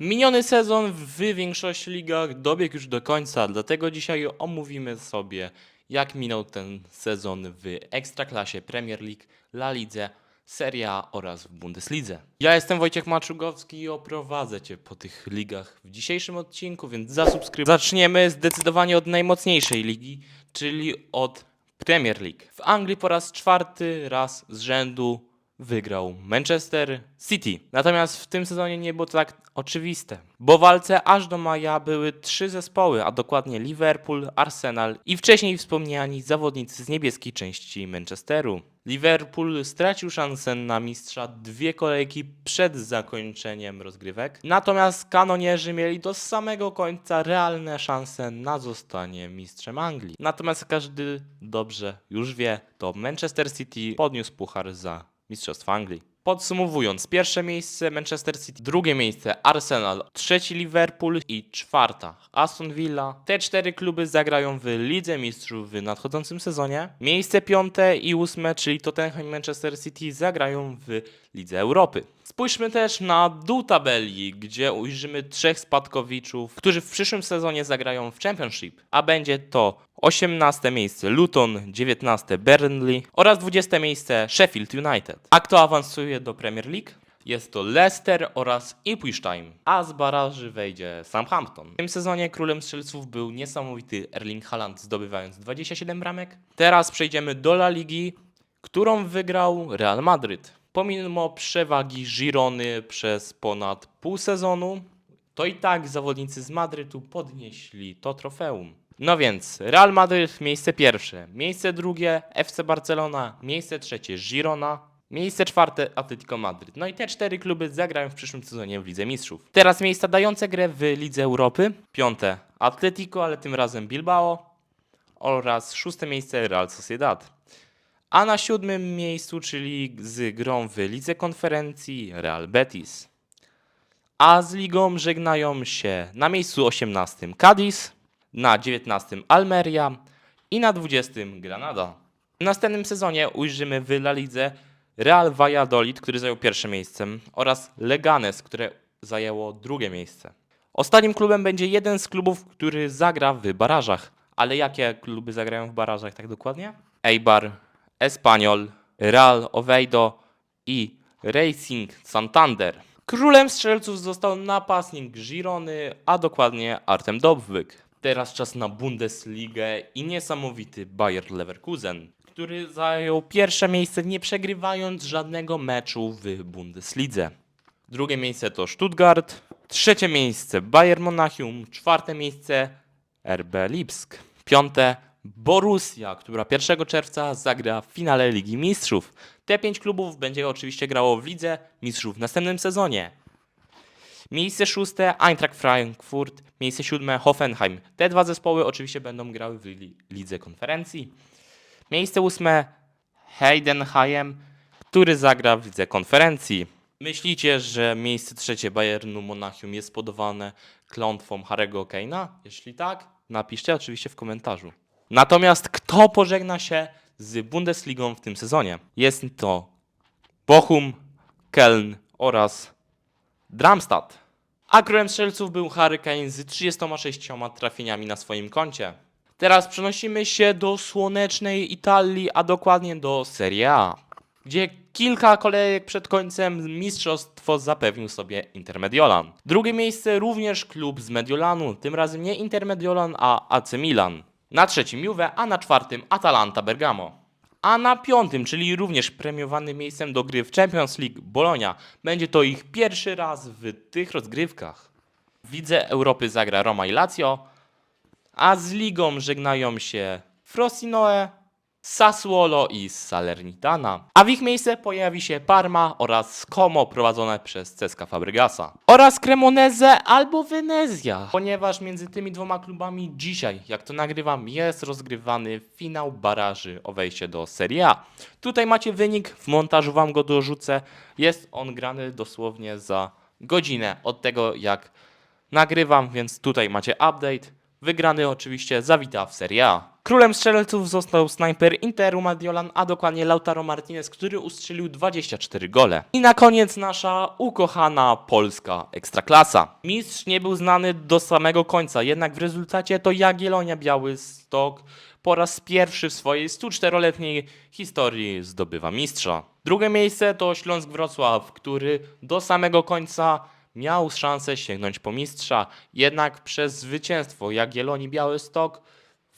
Miniony sezon w większości ligach dobiegł już do końca, dlatego dzisiaj omówimy sobie, jak minął ten sezon w Ekstraklasie Premier League, La Lidze, Serie A oraz w Bundeslidze. Ja jestem Wojciech Maczugowski i oprowadzę Cię po tych ligach w dzisiejszym odcinku, więc zasubskrybuj. Zaczniemy zdecydowanie od najmocniejszej ligi, czyli od Premier League. W Anglii po raz czwarty raz z rzędu wygrał Manchester City. Natomiast w tym sezonie nie było to tak oczywiste, bo w walce aż do maja były trzy zespoły, a dokładnie Liverpool, Arsenal i wcześniej wspomniani zawodnicy z niebieskiej części Manchesteru. Liverpool stracił szansę na mistrza dwie kolejki przed zakończeniem rozgrywek, natomiast kanonierzy mieli do samego końca realne szanse na zostanie mistrzem Anglii. Natomiast każdy dobrze już wie, to Manchester City podniósł puchar za Mistrzostwa Anglii. Podsumowując, pierwsze miejsce Manchester City, drugie miejsce Arsenal, trzeci Liverpool i czwarta Aston Villa. Te cztery kluby zagrają w Lidze Mistrzów w nadchodzącym sezonie. Miejsce piąte i ósme, czyli Tottenham i Manchester City zagrają w Lidze Europy. Spójrzmy też na dół tabeli, gdzie ujrzymy trzech spadkowiczów, którzy w przyszłym sezonie zagrają w Championship, a będzie to 18 miejsce Luton, 19 Burnley oraz 20 miejsce Sheffield United. A kto awansuje do Premier League? Jest to Leicester oraz Ipswich a z baraży wejdzie Southampton. W tym sezonie królem strzelców był niesamowity Erling Haaland, zdobywając 27 bramek. Teraz przejdziemy do La Ligi, którą wygrał Real Madryt. Pomimo przewagi Girony przez ponad pół sezonu, to i tak zawodnicy z Madrytu podnieśli to trofeum. No więc Real Madryt miejsce pierwsze, miejsce drugie FC Barcelona, miejsce trzecie Girona, miejsce czwarte Atletico Madryt. No i te cztery kluby zagrają w przyszłym sezonie w Lidze Mistrzów. Teraz miejsca dające grę w Lidze Europy. Piąte Atletico, ale tym razem Bilbao oraz szóste miejsce Real Sociedad. A na siódmym miejscu, czyli z grą w Lidze Konferencji Real Betis. A z ligą żegnają się na miejscu 18 Cadiz, na 19 Almeria i na 20 Granada. W następnym sezonie ujrzymy w La Lidze Real Valladolid, który zajął pierwsze miejsce oraz Leganes, które zajęło drugie miejsce. Ostatnim klubem będzie jeden z klubów, który zagra w barażach. Ale jakie kluby zagrają w barażach tak dokładnie? Eibar, Espanyol, Real Oviedo i Racing Santander. Królem strzelców został napastnik Girony, a dokładnie Artem Dobwyk. Teraz czas na Bundesligę i niesamowity Bayer Leverkusen, który zajął pierwsze miejsce nie przegrywając żadnego meczu w Bundeslidze. Drugie miejsce to Stuttgart, trzecie miejsce Bayern Monachium, czwarte miejsce RB Lipsk, piąte Borussia, która 1 czerwca zagra w finale Ligi Mistrzów. Te pięć klubów będzie oczywiście grało w Lidze Mistrzów w następnym sezonie. Miejsce szóste Eintracht Frankfurt, miejsce siódme Hoffenheim. Te dwa zespoły oczywiście będą grały w li- Lidze Konferencji. Miejsce ósme Heidenheim, który zagra w Lidze Konferencji. Myślicie, że miejsce trzecie Bayernu Monachium jest podawane klątwą Harry'ego Kane'a? Jeśli tak, napiszcie oczywiście w komentarzu. Natomiast kto pożegna się z Bundesligą w tym sezonie? Jest to Bochum, Köln oraz Darmstadt. A królem strzelców był Harry Kane z 36 trafieniami na swoim koncie. Teraz przenosimy się do słonecznej Italii, a dokładnie do Serie A, gdzie kilka kolejek przed końcem mistrzostwo zapewnił sobie Intermediolan. Drugie miejsce również klub z Mediolanu, tym razem nie Intermediolan, a AC Milan. Na trzecim Juve, a na czwartym Atalanta Bergamo. A na piątym, czyli również premiowanym miejscem do gry w Champions League Bologna, będzie to ich pierwszy raz w tych rozgrywkach. W Lidze Europy zagra Roma i Lazio, a z ligą żegnają się Frosinoe, Sassuolo i Salernitana. A w ich miejsce pojawi się Parma oraz Como prowadzone przez Ceska Fabregasa. Oraz Cremoneze albo Venezia. Ponieważ między tymi dwoma klubami dzisiaj, jak to nagrywam, jest rozgrywany finał baraży o wejście do Serie A. Tutaj macie wynik, w montażu wam go dorzucę. Jest on grany dosłownie za godzinę od tego jak nagrywam, więc tutaj macie update. Wygrany oczywiście zawita w Serie A. Królem strzelców został snajper Interu Madiolan, a dokładnie Lautaro Martinez, który ustrzelił 24 gole. I na koniec nasza ukochana polska ekstraklasa. Mistrz nie był znany do samego końca, jednak w rezultacie to Jagiellonia Białystok po raz pierwszy w swojej 104-letniej historii zdobywa mistrza. Drugie miejsce to Śląsk Wrocław, który do samego końca miał szansę sięgnąć po mistrza, jednak przez zwycięstwo Jagiellonii Białystok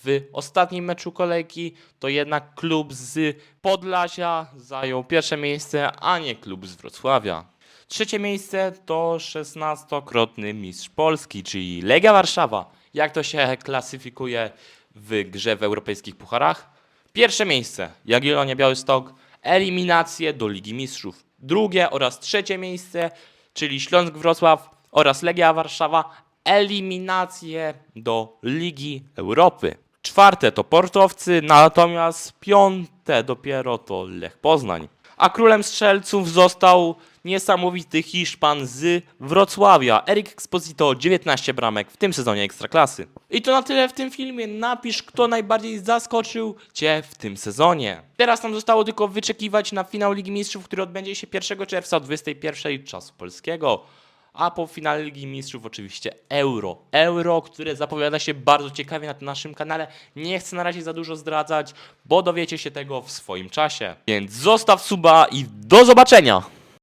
w ostatnim meczu kolejki to jednak klub z Podlasia zajął pierwsze miejsce, a nie klub z Wrocławia. Trzecie miejsce to 16-krotny mistrz Polski, czyli Legia Warszawa. Jak to się klasyfikuje w grze w europejskich pucharach? Pierwsze miejsce Jagiellonia Białystok, eliminacje do Ligi Mistrzów. Drugie oraz trzecie miejsce, czyli Śląsk Wrocław oraz Legia Warszawa, eliminacje do Ligi Europy. Czwarte to Portowcy, natomiast piąte dopiero to Lech Poznań. A królem strzelców został niesamowity Hiszpan z Wrocławia, Erik Exposito, 19 bramek w tym sezonie Ekstraklasy. I to na tyle w tym filmie. Napisz, kto najbardziej zaskoczył Cię w tym sezonie. Teraz nam zostało tylko wyczekiwać na finał Ligi Mistrzów, który odbędzie się 1 czerwca o 21 czasu polskiego. A po finale Ligi Mistrzów oczywiście Euro. Euro, które zapowiada się bardzo ciekawie na naszym kanale. Nie chcę na razie za dużo zdradzać, bo dowiecie się tego w swoim czasie. Więc zostaw suba i do zobaczenia!